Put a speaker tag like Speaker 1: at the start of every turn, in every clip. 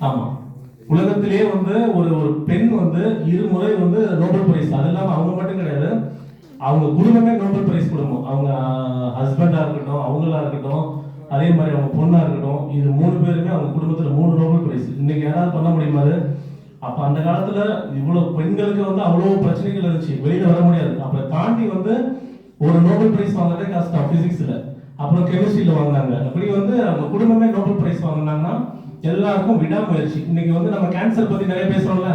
Speaker 1: ஆமா. உலகத்திலேயே வந்து ஒரு ஒரு பெண் வந்து இருமுறை வந்து நோபல் பிரைஸ் அது இல்லாம அவங்க மட்டும் கிடையாது. அவங்க குடும்பமே நோபல் பிரைஸ் குடும்பம் அவங்க ஹஸ்பண்டா இருக்கட்டும் அவங்களா இருக்கட்டும் அதே மாதிரி அவங்க பொண்ணா இருக்கட்டும் இது மூணு பேருமே அவங்க குடும்பத்துல மூணு நோபல் பிரைஸ். இன்னைக்கு யாராவது பண்ண முடியுமா அப்ப அந்த காலத்துல இவ்வளவு பெண்களுக்கு வந்து அவ்வளவு பிரச்சனைகள் இருந்துச்சு. வெளியில வர முடியாது. அப்ப தாண்டி வந்து ஒரு நோபல் பிரைஸ் வாங்குறதே கஷ்டம் பிசிக்ஸ்ல அப்புறம் கெமிஸ்ட்ரியில் வாங்கினாங்க அப்படி வந்து அவங்க குடும்பமே நோபல் பிரைஸ் வாங்கினாங்கன்னா எல்லாருக்கும் விடாமுயற்சி. இன்னைக்கு வந்து நம்ம கேன்சர் பத்தி நிறைய பேசுறோம்ல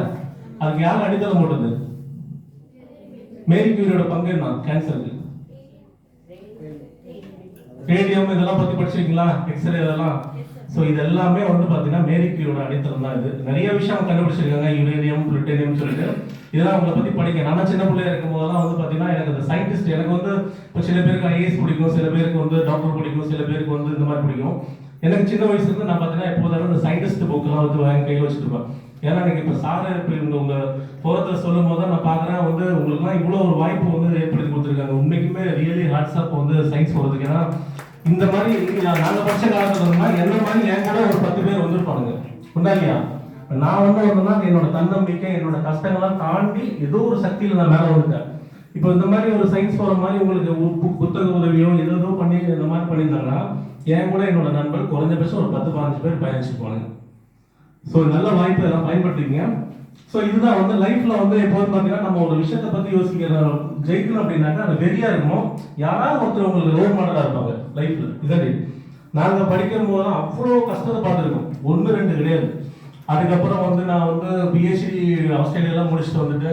Speaker 1: அதுக்கு யார் அடித்தளம் போட்டது? மேரி கியூரியோட பங்கு என்ன? கேன்சருக்கு ரேடியம் இதெல்லாம் பத்தி படிச்சிருக்கீங்களா? எக்ஸ்ரே இதெல்லாம். ஸோ இது எல்லாமே வந்து பார்த்தீங்கன்னா மேரி கியூரியோட அடித்தளம் தான் இது. நிறைய விஷயம் அவங்க கண்டுபிடிச்சிருக்காங்க. யூரேனியம் புளுட்டேனியம் சொல்லிட்டு. இதெல்லாம் உங்களை பத்தி படிக்க நான் சின்ன பிள்ளையா இருக்கும் போதெல்லாம் வந்து பார்த்தீங்கன்னா எனக்கு அந்த சயின்டிஸ்ட் எனக்கு வந்து இப்போ சில பேருக்கு ஐஏஎஸ் பிடிக்கும் சில பேருக்கு வந்து டாக்டர் பிடிக்கும் சில பேருக்கு வந்து இந்த மாதிரி பிடிக்கும். எனக்கு சின்ன வயசுல இருந்து நான் பார்த்தீங்கன்னா எப்போதாலும் இந்த சயின்டிஸ்ட் புக்கெல்லாம் வந்து வாங்கி கையில் வச்சுருப்பேன் ஏன்னா எனக்கு இப்போ சாதனை இப்போ இவங்க உங்க போகிறத சொல்லும் போது தான் நான் பார்க்குறேன் வந்து உங்களுக்குலாம் இவ்வளோ ஒரு வாய்ப்பு வந்து ஏற்படுத்தி கொடுத்துருக்காங்க. உண்மைக்குமே ரியலி ஹார்ட்ஸ் ஆப் வந்து சயின்ஸ் போகிறதுக்கு ஏன்னா இந்த மாதிரி நாங்கள் படித்த காலத்தில் என்ன மாதிரி என் கூட ஒரு பத்து பேர் வந்திருப்பானுங்க. உண்டா இல்லையா? நான் வந்து வந்தேன்னா என்னோட தன்னம்பிக்கை என்னோட கஷ்டங்கள்லாம் தாண்டி ஏதோ ஒரு சக்தியில் நான் மேலே வந்துட்டேன். இப்போ இந்த மாதிரி ஒரு சயின்ஸ் போகிற மாதிரி உங்களுக்கு புத்தக உதவியோ ஏதோ ஏதோ பண்ணி இந்த மாதிரி பண்ணியிருந்தாங்கன்னா என் கூட என்னோட நண்பர் குறைஞ்சபட்சம் ஒரு பத்து பதினஞ்சு பேர் பயணிச்சு போனாங்க ஸோ நல்ல வாய்ப்பு எல்லாம் பயன்படுத்திங்க ஸோ இதுதான் வந்து லைஃப்ல வந்து எப்போது பார்த்தீங்கன்னா நம்ம ஒரு விஷயத்தை பற்றி யோசிக்கிற ஜெயிக்கணும் அப்படின்னாக்கா அது வெறியா இருக்கணும் யாராவது ஒருத்தர் உங்களுக்கு ரோல் மாடலாக இருப்பாங்க லைஃப்ல இதான் நாங்கள் படிக்கும் போது அவ்வளோ கஷ்டத்தை பார்த்துருக்கோம். ஒன்று ரெண்டு கிடையாது. அதுக்கப்புறம் வந்து நான் வந்து பிஎஸ்சி ஆஸ்திரேலியாலாம் முடிச்சுட்டு வந்துட்டு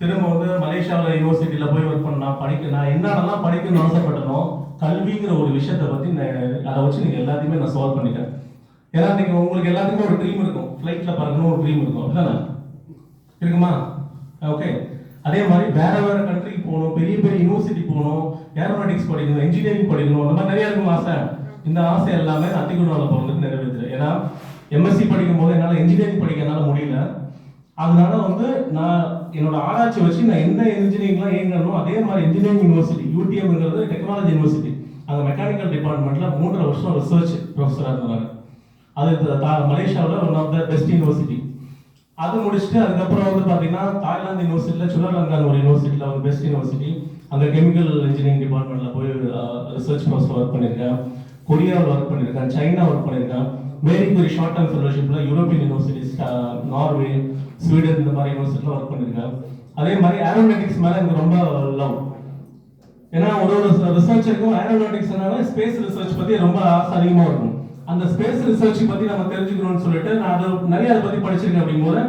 Speaker 1: திரும்ப வந்து மலேசியாவில் யூனிவர்சிட்டியில் போய் ஒர்க் பண்ணா படிக்க நான் என்னென்னலாம் படிக்கணும்னு ஆசைப்பட்டனோ கல்விங்கிற ஒரு விஷயத்தை பற்றி நான் அதை வச்சு நீங்கள் எல்லாத்தையுமே நான் சால்வ் பண்ணிட்டேன் ஏன்னா நீங்கள் உங்களுக்கு எல்லாத்துக்குமே ஒரு ட்ரீம் இருக்கும். ஃப்ளைட்டில் பறக்கணும் ஒரு ட்ரீம் இருக்கும். அப்படிதானே? இருக்குமா? ஓகே அதே மாதிரி வேற வேற கண்ட்ரிக்கு போகணும் பெரிய பெரிய யூனிவர்சிட்டி போகணும் ஏரோனாட்டிக்ஸ் படிக்கணும் இன்ஜினியரிங் படிக்கணும் அந்த மாதிரி நிறைய இருக்கும் ஆசை? இந்த ஆசை எல்லாமே நான் அத்திகுணாவில் பிறந்துட்டு நிறைவேற்றுறேன் ஏன்னா எம்எஸ்சி படிக்கும் போது என்னால் இன்ஜினியரிங் படிக்க என்னால் முடியல. அதனால வந்து நான் என்னோட ஆராய்ச்சி வச்சு நான் எந்த இன்ஜினியரிங்லாம் இயங்கணும் அதே மாதிரி இன்ஜினியரிங் யூனிவர்சிட்டி யூடிஎம்ங்கிறது டெக்னாலஜி யூனிவர்சிட்டி அந்த மெக்கானிக்கல் டிபார்ட்மெண்ட்ல மூன்றரை வருஷம் ரிசர்ச் ப்ரொஃபஸராக இருந்தாங்க அது மலேசியாவில் one of the best university அது முடிச்சுட்டு அதுக்கப்புறம் வந்து பார்த்தீங்கன்னா தாய்லாந்து யூனிவர்சிட்டியில் சுலர்லங்கான் ஒரு யூனிவர்சிட்டியில் ஒரு பெஸ்ட் யூனிவர்சிட்டி அந்த கெமிக்கல் இன்ஜினியரிங் டிபார்ட்மெண்ட்டில் போய் ரிசர்ச் ப்ரொஃபஸர் ஒர்க் பண்ணியிருக்கேன் கொரியாவில் ஒர்க் பண்ணியிருக்கேன் சைனா ஒர்க் பண்ணியிருக்கேன் வெரி வெரி ஷார்ட் டேர்ம் ஃபெலோஷிப்பில் யூரோப்பியன் யூனிவர்சிட்டிஸ் நார்வே ஸ்வீடன் இந்த மாதிரி யூனிவர்சிட்டியில் ஒர்க் பண்ணியிருக்கேன் அதே மாதிரி ஏரோநாட்டிக்ஸ் மேலே எனக்கு ரொம்ப லவ் ஏன்னா ஒரு ஒரு ரிசர்ச்சருக்கும் ஏரோநாட்டிக்ஸ்னால ஸ்பேஸ் ரிசர்ச் பற்றி ரொம்ப ஆசை அதிகமாக இருக்கும். அந்த ஸ்பேஸ் ரிசர்ச் பற்றி நம்ம தெரிஞ்சுக்கணும்னு சொல்லிட்டு நான் அதை நிறைய அதை பற்றி படிச்சிருக்கேன் அப்படிங்கும்போது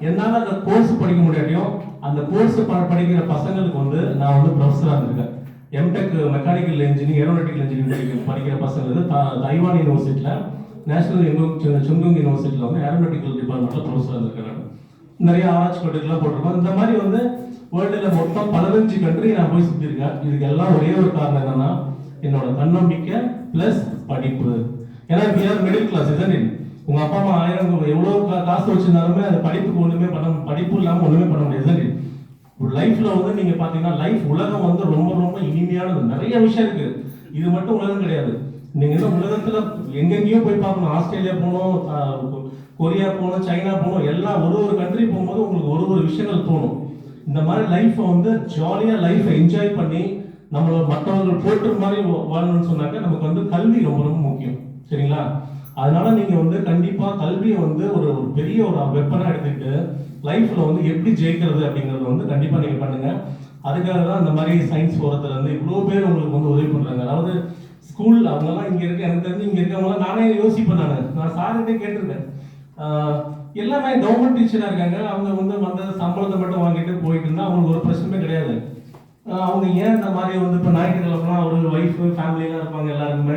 Speaker 1: என்னால் அந்த கோர்ஸ் படிக்க முடியாட்டியும் அந்த கோர்ஸ் படிக்கிற பசங்களுக்கு வந்து நான் வந்து ப்ரொஃபஸராக இருந்திருக்கேன். M Tech mechanical engineering aeronautical engineering படிக்கிற பசங்களுக்கு த- தைவான் யூனிவர்சிட்டியில் நேஷனல் சுங்குங் யூனிவர்சிட்டியில் வந்து ஏரோநாட்டிக்கல் டிபார்ட்மெண்ட்டில் ப்ரொஃபஸராக இருந்திருக்கேன் நிறைய ஆராய்ச்சி கட்டுக்கெல்லாம் போட்டிருக்கோம் இந்த மாதிரி வந்து வேர்ல்டில் மொத்தம் பதினஞ்சு கண்ட்ரி நான் போய் சுற்றியிருக்கேன் இதுக்கு எல்லாம் ஒரே ஒரு காரணம் என்னன்னா என்னோட தன்னம்பிக்கை பிளஸ் படிப்பு. ஏன்னா we மிடில் கிளாஸ் isn't உங்கள் உங்க அப்பா அம்மா ஆயிரம் எவ்வளோ கா- காசு வச்சிருந்தாலுமே அது படிப்புக்கு ஒன்றுமே பண்ண படிப்பு இல்லாமல் ஒன்றுமே பண்ண முடியாது isn't ஒரு லைஃப்ல வந்து நீங்க பாத்தீங்கன்னா லைஃப் உலகம் வந்து ரொம்ப ரொம்ப இனிமையானது. நிறைய விஷயம் இருக்கு. இது மட்டும் உலகம் கிடையாது. நீங்கள் என்ன உலகத்தில் எங்கெங்கேயோ போய் பார்க்கணும். ஆஸ்திரேலியா போகணும் கொரியா போகணும் சைனா போகணும் எல்லாம் ஒரு ஒரு கண்ட்ரி போகும்போது உங்களுக்கு ஒரு ஒரு விஷயங்கள் தோணும். இந்த மாதிரி லைஃப்பை வந்து ஜாலியாக லைஃப்பை என்ஜாய் பண்ணி நம்மளை மற்றவர்கள் போட்டு மாதிரி வா- வாழணும்னு சொன்னாக்க நமக்கு வந்து கல்வி ரொம்ப ரொம்ப முக்கியம். சரிங்களா? அதனால நீங்கள் வந்து கண்டிப்பாக கல்வியை வந்து ஒரு ஒரு பெரிய ஒரு வெப்பனாக எடுத்துக்கிட்டு லைஃப்பில் வந்து எப்படி ஜெயிக்கிறது அப்படிங்கிறத வந்து கண்டிப்பாக நீங்கள் பண்ணுங்கள் அதுக்காக தான் இந்த மாதிரி சயின்ஸ் போறதுல இருந்து இவ்வளோ பேர் உங்களுக்கு வந்து உதவி பண்ணுறாங்க அதாவது ஸ்கூல் அவங்கெல்லாம் இங்கே இருக்க எனக்கு தெரிஞ்சு இங்கே இருக்கவங்களாம் நானே யோசிப்பேன் நான். நான் சார்கிட்டே கேட்டிருக்கேன். எல்லாமே கவர்மெண்ட் டீச்சராக இருக்காங்க. அவங்க வந்து வந்த சம்பளத்தை மட்டும் வாங்கிட்டு போயிட்டு இருந்தால் அவங்களுக்கு ஒரு பிரச்சனையே கிடையாது. அவங்க ஏன் இந்த மாதிரி வந்து இப்போ ஞாயிற்றுக்கிழமைலாம் ஒரு ஒய்ஃபு ஃபேமிலியெல்லாம் இருப்பாங்க எல்லாருக்குமே.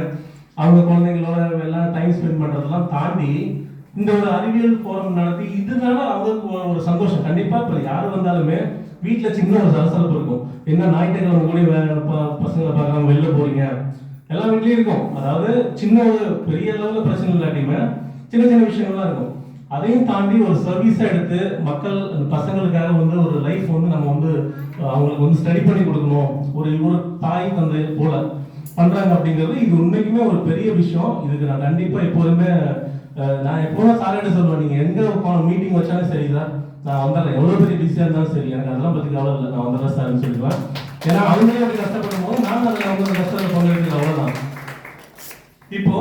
Speaker 1: அவங்க குழந்தைங்களோட எல்லாம் டைம் ஸ்பெண்ட் பண்ணுறதெல்லாம் தாண்டி இந்த ஒரு அறிவியல் ஃபோரம் நடத்தி இதனால அவங்களுக்கு ஒரு- சந்தோஷம். கண்டிப்பாக இப்போ யார் வந்தாலுமே வீட்டில் சின்ன ஒரு சலசலப்பு இருக்கும். என்ன ஞாயிற்றுக்கிழமை கூட வே- பசங்களை பார்க்காம வெளில போகிறீங்க எல்லா வீட்லயும் இருக்கும். அதாவது சின்ன ஒரு பெரிய லெவலில் பிரச்சனை இல்லாட்டியுமே சின்ன சின்ன விஷயங்கள்லாம் இருக்கும். அதையும் தாண்டி ஒரு சர்வீஸாக எடுத்து மக்கள் அந்த பசங்களுக்காக வந்து ஒரு லைஃப் வந்து நம்ம வந்து அவங்களுக்கு வந்து ஸ்டடி பண்ணி கொடுக்கணும். ஒரு ஒரு தாய் தந்தை போல பண்ணுறாங்க அப்படிங்கிறது இது உண்மைக்குமே ஒரு பெரிய விஷயம். இதுக்கு நான் கண்டிப்பாக எப்போதுமே நான் எப்போதும் சாரிட்டு சொல்லுவேன். நீங்கள் எங்கே மீட்டிங் வச்சாலும் சரி சார் நான் வந்துடுறேன். எவ்வளோ பெரிய பிஸியாக இருந்தாலும் சரி எனக்கு அதெல்லாம் பற்றி கவலை இல்லை. நான் வந்துடுறேன் சார்னு சொல்லுவேன் ஏன்னா அவங்களே அப்படி கஷ்டப்படும் போது நான் அதில் அவங்க கஷ்டத்தை பங்கெடுத்து அவ்வளவுதான் இப்போ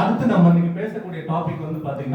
Speaker 1: அடுத்து நம்ம இன்னைக்கு பேசக்கூடிய டாபிக் வந்து பாத்தீங்கன்னா